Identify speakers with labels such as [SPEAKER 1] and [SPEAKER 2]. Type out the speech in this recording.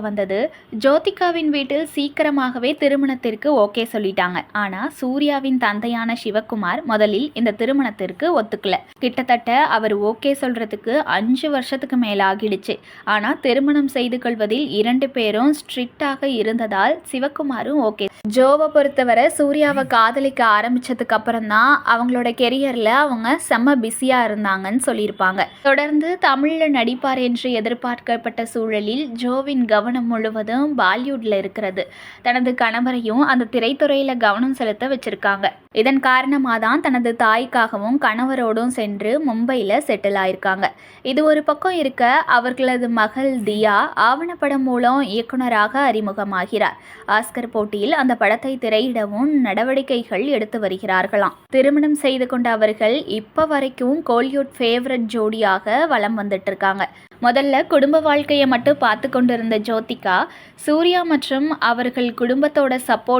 [SPEAKER 1] வந்தது. ஜோதிகாவின் வீட்டில் சீக்கிரமாகவே திருமணத்திற்கு ஓகே சொல்லிட்டாங்க. ஆனா சூர்யாவின் தந்தையான சிவகுமார் முதலில் இந்த திருமணத்திற்கு ஒத்துக்கல. கிட்டத்தட்ட அவர் ஓகே சொல்றதுக்கு அஞ்சு வருஷத்துக்கு மேல ஆகிடுச்சு ஆனா திருமணம் செய்து கொள்வதில் இரண்டு பேரும் ஸ்ட்ரிக்டாக இருந்ததால் சிவகுமாரும் ஓகே. ஜோவை பொறுத்தவரை சூர்யாவை காதலிக்க ஆரம்பிச்சதுக்கு அப்புறம் தான் அவங்களோட கெரியர்ல அவங்க செம்ம பிஸியா இருந்தாங்கன்னு சொல்லியிருப்பாங்க. தொடர்ந்து தமிழ்ல நடிப்பார் என்று எதிர்பார்க்கப்பட்ட சூழலில் ஜோவின் கவனம் முழுவதும் பாலிவுட்ல இருக்கிறது. தனது கணவரையும் அந்த திரைத்துறையில கவனம் செலுத்த வச்சிருக்காங்க. இதன் காரணமாக தான் தனது தாய்க்காகவும் கணவரோடும் சென்று மும்பையில் செட்டில் ஆயிருக்காங்க. இது ஒரு பக்கம் இருக்க அவர்களது மகள் தியா ஆவணப்படம் மூலம் இயக்குனராக அறிமுகமாகிறார். ஆஸ்கர் போட்டியில் அந்த படத்தை திரையிடவும் நடவடிக்கைகள் எடுத்து வருகிறார்களாம். திருமணம் செய்து கொண்ட அவர்கள் இப்போ வரைக்கும் கோலிவுட் ஃபேவரட் ஜோடியாக வலம் வந்துட்டு இருக்காங்க முதல்ல குடும்ப வாழ்க்கையை மட்டும் பார்த்து கொண்டிருந்த ஜோதிகா சூர்யா மற்றும் அவர்கள் குடும்பத்தோட சப்போர்ட்